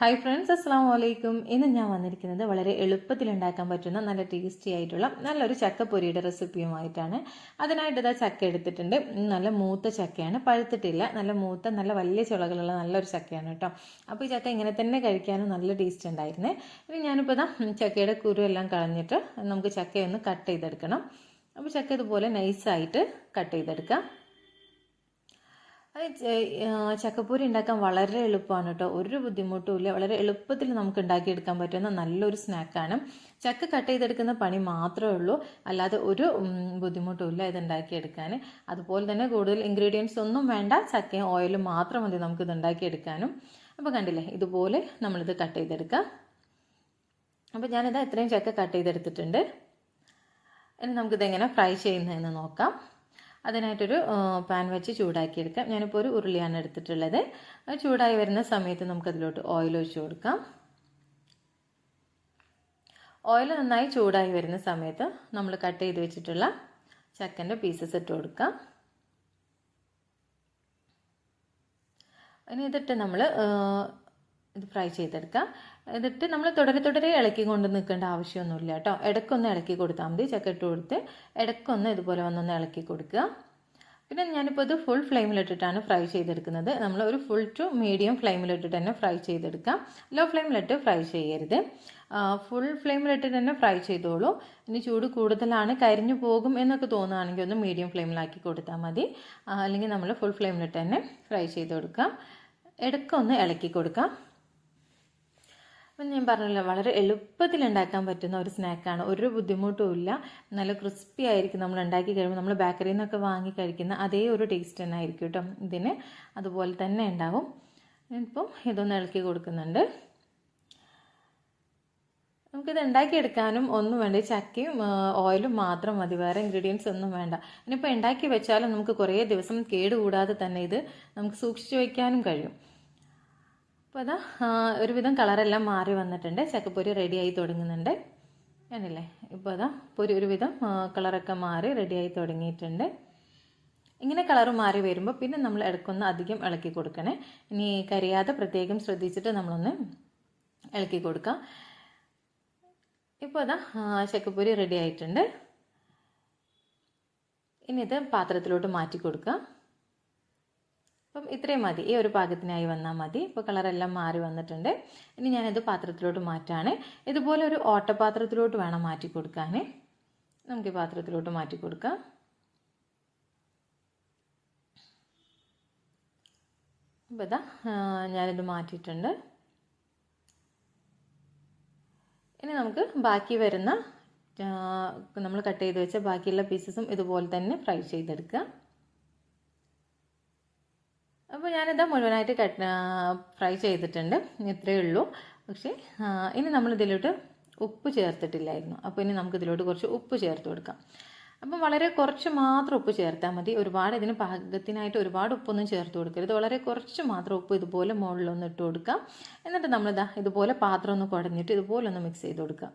Hi friends അസ്സാം വലൈക്കും ഇന്ന് ഞാൻ വന്നിരിക്കുന്നത് വളരെ എളുപ്പത്തിൽ ഉണ്ടാക്കാൻ പറ്റുന്ന നല്ല ടേസ്റ്റി ആയിട്ടുള്ള നല്ലൊരു ചക്കപ്പൊരിയുടെ റെസിപ്പിയുമായിട്ടാണ് അതിനായിട്ട് ഇതാ ചക്ക എടുത്തിട്ടുണ്ട്. നല്ല മൂത്ത ചക്കയാണ്. പഴുത്തിട്ടില്ല. നല്ല മൂത്ത നല്ല വലിയ ചുളകളുള്ള നല്ലൊരു ചക്കയാണ് കേട്ടോ. അപ്പോൾ ഈ ചക്ക ഇങ്ങനെ തന്നെ കഴിക്കാനും നല്ല ടേസ്റ്റ് ഉണ്ടായിരുന്നേ. ഇനി ഞാനിപ്പോൾ ഇതാ ചക്കയുടെ കുരു എല്ലാം കളഞ്ഞിട്ട് നമുക്ക് ചക്കയൊന്ന് കട്ട് ചെയ്തെടുക്കണം. അപ്പോൾ ചക്ക ഇതുപോലെ നൈസായിട്ട് കട്ട് ചെയ്തെടുക്കാം. ചക്കപ്പൂരി ഉണ്ടാക്കാൻ വളരെ എളുപ്പമാണ് കേട്ടോ. ഒരു ബുദ്ധിമുട്ടുമില്ല വളരെ എളുപ്പത്തിൽ നമുക്ക് ഉണ്ടാക്കിയെടുക്കാൻ പറ്റുന്ന നല്ലൊരു സ്നാക്കാണ്. ചക്ക കട്ട് ചെയ്തെടുക്കുന്ന പണി മാത്രമേ ഉള്ളൂ. അല്ലാതെ ഒരു ബുദ്ധിമുട്ടുമില്ല ഇത് ഉണ്ടാക്കിയെടുക്കാൻ അതുപോലെ തന്നെ കൂടുതൽ ഇൻഗ്രീഡിയൻസ് ഒന്നും വേണ്ട. ചക്കയും ഓയിലും മാത്രം മതി നമുക്ക് നമുക്കിത് ഉണ്ടാക്കിയെടുക്കാനും. അപ്പോൾ കണ്ടില്ലേ ഇതുപോലെ നമ്മളിത് കട്ട് ചെയ്തെടുക്കാം. അപ്പോൾ ഞാനിത് എത്രയും ചക്ക കട്ട് ചെയ്തെടുത്തിട്ടുണ്ട്. ഇനി നമുക്കിതെങ്ങനെ ഫ്രൈ ചെയ്യുന്നതെന്ന് നോക്കാം. അതിനായിട്ടൊരു പാൻ വെച്ച് ചൂടാക്കിയെടുക്കാം. ഞാനിപ്പോൾ ഒരു ഉരുളിയാണ് എടുത്തിട്ടുള്ളത്. ചൂടായി വരുന്ന സമയത്ത് നമുക്കതിലോട്ട് ഓയിൽ ഒഴിച്ച് കൊടുക്കാം. ഓയിൽ നന്നായി ചൂടായി വരുന്ന സമയത്ത് നമ്മൾ കട്ട് ചെയ്ത് വെച്ചിട്ടുള്ള ചക്കന്റെ പീസസ് ഇട്ട് കൊടുക്കാം. ഇനി ഇതിട്ട് നമ്മൾ ഇത് ഫ്രൈ ചെയ്തെടുക്കാം. എന്നിട്ട് നമ്മൾ തുടരെ തുടരെ ഇളക്കി കൊണ്ട് നിൽക്കേണ്ട ആവശ്യമൊന്നുമില്ല കേട്ടോ. ഇടയ്ക്കൊന്ന് ഇളക്കി കൊടുത്താൽ മതി. ചക്ക ഇട്ട് കൊടുത്ത് ഇടയ്ക്കൊന്ന് ഇതുപോലെ വന്നൊന്ന് ഇളക്കി കൊടുക്കുക. പിന്നെ ഞാനിപ്പോൾ ഇത് ഫുൾ ഫ്ലെയിമിലിട്ടിട്ടാണ് ഫ്രൈ ചെയ്തെടുക്കുന്നത്. നമ്മൾ ഒരു ഫുൾ ടു മീഡിയം ഫ്ലെയിമിലിട്ടിട്ട് തന്നെ ഫ്രൈ ചെയ്തെടുക്കാം. ലോ ഫ്ലെയിമിലിട്ട് ഫ്രൈ ചെയ്യരുത്. ഫുൾ ഫ്ലെയിമിലിട്ടിട്ട് തന്നെ ഫ്രൈ ചെയ്തോളൂ. ഇനി ചൂട് കൂടുതലാണ് കരിഞ്ഞു പോകും എന്നൊക്കെ തോന്നുകയാണെങ്കിൽ ഒന്ന് മീഡിയം ഫ്ലെയിമിലാക്കി കൊടുത്താൽ മതി. അല്ലെങ്കിൽ നമ്മൾ ഫുൾ ഫ്ലെയിമിലിട്ട് തന്നെ ഫ്രൈ ചെയ്ത് കൊടുക്കാം. ഇടയ്ക്കൊന്ന് ഇളക്കി കൊടുക്കാം. അപ്പം ഞാൻ പറഞ്ഞല്ലോ വളരെ എളുപ്പത്തിൽ ഉണ്ടാക്കാൻ പറ്റുന്ന ഒരു സ്നാക്കാണ്. ഒരു ബുദ്ധിമുട്ടും ഇല്ല. നല്ല ക്രിസ്പി ആയിരിക്കും നമ്മൾ ഉണ്ടാക്കി കഴിയുമ്പോൾ. നമ്മൾ ബേക്കറിയിൽ നിന്നൊക്കെ വാങ്ങി കഴിക്കുന്ന അതേ ഒരു ടേസ്റ്റ് തന്നെ ആയിരിക്കും കേട്ടോ ഇതിന്. അതുപോലെ തന്നെ ഉണ്ടാവും. ഇപ്പം ഇതൊന്ന് ഇളക്കി കൊടുക്കുന്നുണ്ട്. നമുക്കിത് ഉണ്ടാക്കിയെടുക്കാനും ഒന്നും വേണ്ട. ചക്കയും ഓയിലും മാത്രം മതി. വേറെ ഇൻഗ്രീഡിയൻസ് ഒന്നും വേണ്ട. ഇനിയിപ്പോൾ ഉണ്ടാക്കി വെച്ചാലും നമുക്ക് കുറേ ദിവസം കേടുകൂടാതെ തന്നെ ഇത് നമുക്ക് സൂക്ഷിച്ചു വയ്ക്കാനും കഴിയും. അപ്പോൾ അതാ ഒരുവിധം കളറെല്ലാം മാറി വന്നിട്ടുണ്ട്. ചക്കപ്പൊരി റെഡിയായി തുടങ്ങുന്നുണ്ട്. ഞാനില്ലേ ഇപ്പോൾ അതാ പൊരി ഒരുവിധം കളറൊക്കെ മാറി റെഡിയായി തുടങ്ങിയിട്ടുണ്ട്. ഇങ്ങനെ കളർ മാറി വരുമ്പോൾ പിന്നെ നമ്മൾ ഇടയ്ക്കൊന്ന് അധികം ഇളക്കി കൊടുക്കണേ. ഇനി കരിയാതെ പ്രത്യേകം ശ്രദ്ധിച്ചിട്ട് നമ്മളൊന്ന് ഇളക്കി കൊടുക്കാം. ഇപ്പോൾ അതാ ചക്കപ്പൊരി റെഡി ആയിട്ടുണ്ട് ഇനി ഇത് പാത്രത്തിലോട്ട് മാറ്റി കൊടുക്കാം. അപ്പം ഇത്രയും മതി. ഈ ഒരു പാകത്തിനായി വന്നാൽ മതി. ഇപ്പോൾ കളറെല്ലാം മാറി വന്നിട്ടുണ്ട്. ഇനി ഞാനത് പാത്രത്തിലോട്ട് മാറ്റാണ്. ഇതുപോലെ ഒരു ഓട്ടപാത്രത്തിലോട്ട് വേണം മാറ്റി കൊടുക്കാൻ നമുക്ക് പാത്രത്തിലോട്ട് മാറ്റി കൊടുക്കാം. അപ്പോൾ ഇതാ ഞാനിത് മാറ്റിയിട്ടുണ്ട്. ഇനി നമുക്ക് ബാക്കി വരുന്ന നമ്മൾ കട്ട് ചെയ്ത് വെച്ച ബാക്കിയുള്ള പീസസും ഇതുപോലെ തന്നെ ഫ്രൈ ചെയ്തെടുക്കുക അപ്പോൾ ഞാനിത് മുഴുവനായിട്ട് കട്ട് ഫ്രൈ ചെയ്തിട്ടുണ്ട്. ഇത്രയേ ഉള്ളൂ. പക്ഷേ ഇനി നമ്മൾ ഇതിലോട്ട് ഉപ്പ് ചേർത്തിട്ടില്ലായിരുന്നു. അപ്പോൾ ഇനി നമുക്ക് ഇതിലോട്ട് കുറച്ച് ഉപ്പ് ചേർത്ത് കൊടുക്കാം. അപ്പം വളരെ കുറച്ച് മാത്രം ഉപ്പ് ചേർത്താൽ മതി. ഒരുപാട് ഇതിന് പാകത്തിനായിട്ട് ഒരുപാട് ഉപ്പൊന്നും ചേർത്ത് കൊടുക്കരുത്. വളരെ കുറച്ച് മാത്രം ഉപ്പ് ഇതുപോലെ മുകളിലൊന്ന് ഇട്ട് കൊടുക്കാം. എന്നിട്ട് നമ്മളിതാ ഇതുപോലെ പാത്രം ഒന്ന് കുടഞ്ഞിട്ട് ഇതുപോലെ ഒന്ന് മിക്സ് ചെയ്ത് കൊടുക്കാം.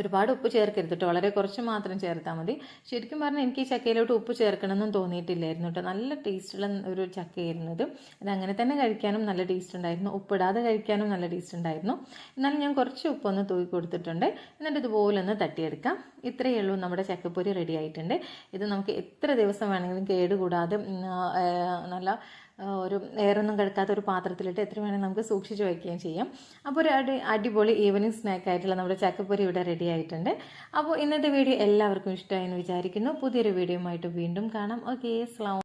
ഒരുപാട് ഉപ്പ് ചേർക്കരുത് കേട്ടോ വളരെ കുറച്ച് മാത്രം ചേർത്താൽ മതി. ശരിക്കും പറഞ്ഞാൽ എനിക്ക് ഈ ചക്കയിലോട്ട് ഉപ്പ് ചേർക്കണമെന്നും തോന്നിയിട്ടില്ലായിരുന്നു കേട്ടോ നല്ല ടേസ്റ്റുള്ള ഒരു ചക്കയായിരുന്നു ഇത്. ഇത് അങ്ങനെ തന്നെ കഴിക്കാനും നല്ല ടേസ്റ്റ് ഉണ്ടായിരുന്നു. ഉപ്പിടാതെ കഴിക്കാനും നല്ല ടേസ്റ്റ് ഉണ്ടായിരുന്നു. എന്നാലും ഞാൻ കുറച്ച് ഉപ്പൊന്ന് തൂക്കി കൊടുത്തിട്ടുണ്ട്. എന്നിട്ട് ഇതുപോലെ ഒന്ന് തട്ടിയെടുക്കാം. ഇത്രയേ ഉള്ളൂ നമ്മുടെ ചക്കപ്പൊരി റെഡി ആയിട്ടുണ്ട്. ഇത് നമുക്ക് എത്ര ദിവസം വേണമെങ്കിലും കേടുകൂടാതെ നല്ല ഒരു എയറൊന്നും കിടക്കാത്ത ഒരു പാത്രത്തിലിട്ട് എത്ര വേണമെങ്കിൽ നമുക്ക് സൂക്ഷിച്ച് വയ്ക്കുകയും ചെയ്യാം. അപ്പോൾ ഒരു അടി അടിപൊളി ഈവനിങ് സ്നാക്ക് ആയിട്ടുള്ള നമ്മുടെ ചക്കപ്പൊരി ഇവിടെ റെഡി ആയിട്ടുണ്ട്. അപ്പോൾ ഇന്നത്തെ വീഡിയോ എല്ലാവർക്കും ഇഷ്ടമായി എന്ന് വിചാരിക്കുന്നു. പുതിയൊരു വീഡിയോയുമായിട്ട് വീണ്ടും കാണാം. Okay slam